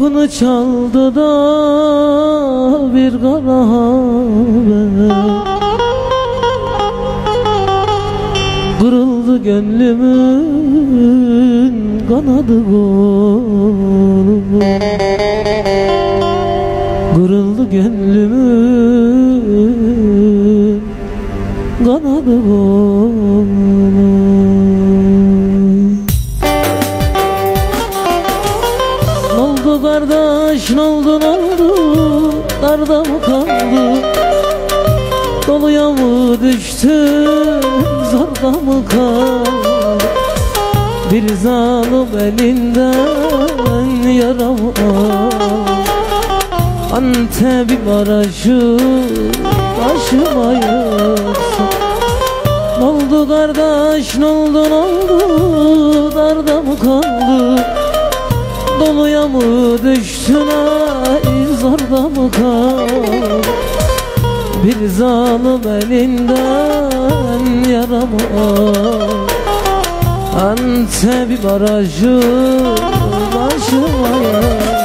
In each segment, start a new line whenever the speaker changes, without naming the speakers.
Kapını çaldı da bir kara haber. Kırıldı gönlümün kanadı oğlum Kırıldı gönlümün kanadı oğlum Oldu kardeş ne oldu ne oldu? Darda mı kaldı? Doluya mı düştü Zorda mı kaldı Bir zalim elinden yaram Antep'i barajı başıma yoksa Ne oldu kardeş ne oldu ne oldu? Darda mı kaldı Doluya mı düştün ay zorda mı kal? Bir zalim elinden yaram al? Antep'i barajı başıma yak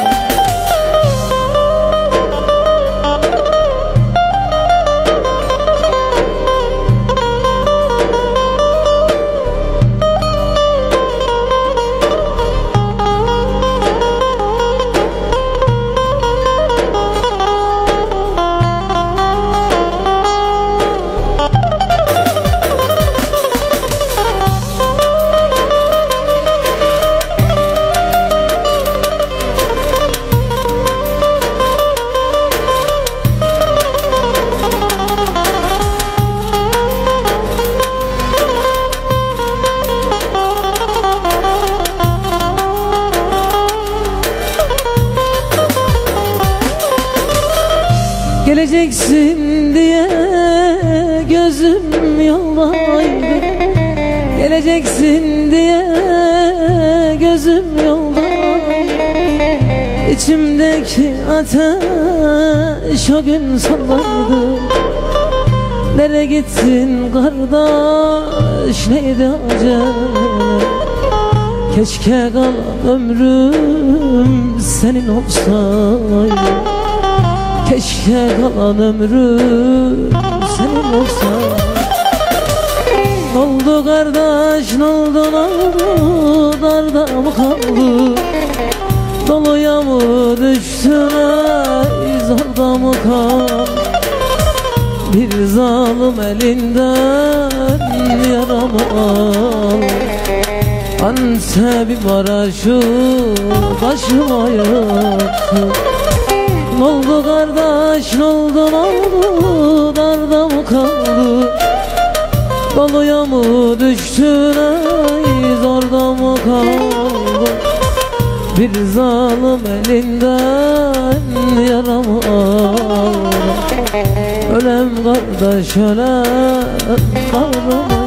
Geleceksin diye gözüm yoldaydı Geleceksin diye gözüm yoldaydı İçimdeki ateş o gün sallandı Nereye gittin kardeş neydi acele Keşke kalan ömrüm senin olsaydı Keşke kalan ömrüm senin olsa. Ne oldu kardeş ne oldu ne oldu? Darda mı kaldı? Doluya mı düştün ay zorda mı kaldı Bir zalim elinden yaramı al? Antep'i barajı başıma yaktı ne oldu kardeş ne oldu oldu Darda mı kaldı? Doluya mı düştün ay Zorda mı kaldı? Bir zalim elinden yaramı aldı? Ölem kardeş ölem Bağrıma